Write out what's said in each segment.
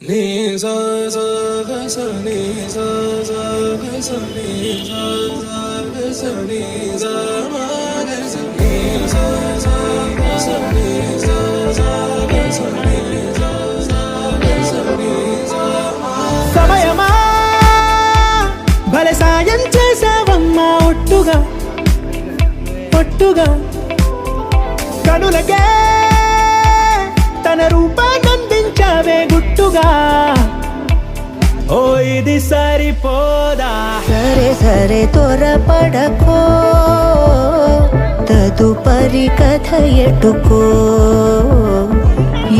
నీ సా సా గ స నీ సా సా గ స నీ సా సా గ స నీ సా మా గ స నీ సా సా గ స నీ సా సా గ స నీ సా సా గ స నీ సా మా సమయమా? భలే సాయం చేసావమ్మా ఒట్టుగా. ఒట్టుగా. కనులకే తన రూపాన్నందించావే గుట్టుగా ఓ ఇది సరిపోదా? సరే సరే త్వరపడకో. తదుపరి కథ ఎటుకో?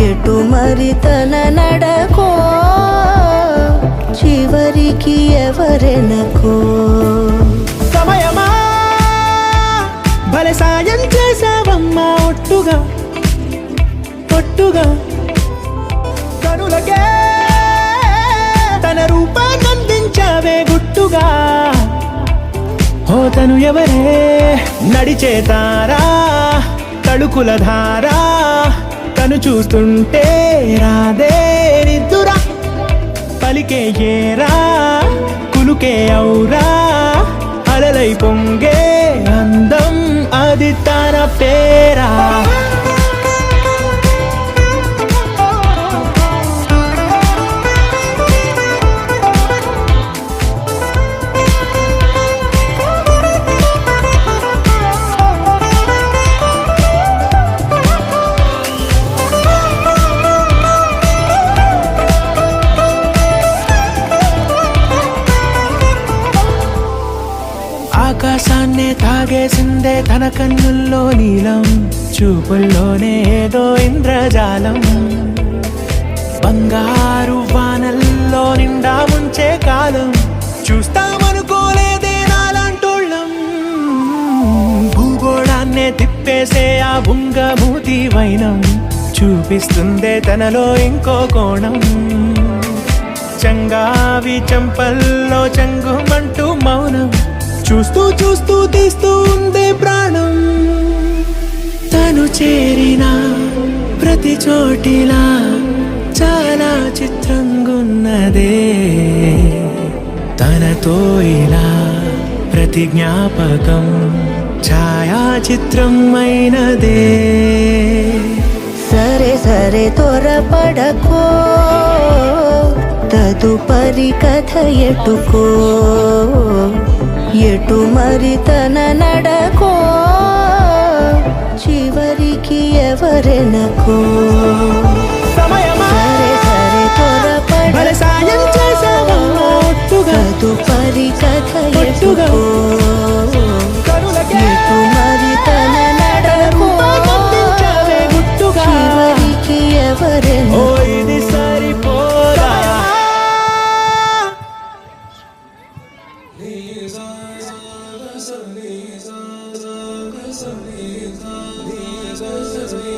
ఎటు మరి తన నడకో? చివరికి ఎవరెనకో? సమయమా? భలే సాయం చేసావమ్మా ఒట్టుగా. ఒట్టుగా. రూపాన్నందించావే గుట్టుగా. ఓ తను ఎవరే నడిచే తారా? ధారా? తను చూస్తుంటే రాదే నిద్దురా పలికే ఏరా? కులుకే ఔరా? అలలై పొంగే అందం అది తన పే ఆకాశాన్నే తాగేసిందే తన కన్నుల్లో నీలం చూపుల్లోనే ఏదో ఇంద్రజాలం. బంగారు వానల్లో నిండా ముంచే కాలం చూస్తామనుకోలేదే నాలాంటోళ్ళం. భూగోళాన్నే తిప్పేసే ఆ బుంగమూతి వైనం చూపిస్తుందే తనలో ఇంకో కోణం. చంగావి చంపల్లో చంగుమంటూ మౌనం చూస్తూ చూస్తూ తీస్తూ ఉందే ప్రాణం. తను చేరిన ప్రతి చోటిలా చాలా చిత్రంగున్నదే. తనతో ఇలా ప్రతి జ్ఞాపకం ఛాయాచిత్రమైనదే. అయినదే సరే సరే త్వరపడకో. తదుపరి కథ ఎటుకో. ఎటు మరి తన నడకో? చివరికి ఎవరెనకో? సమయం సరే సరే త్వరపడ సాయం Thank you.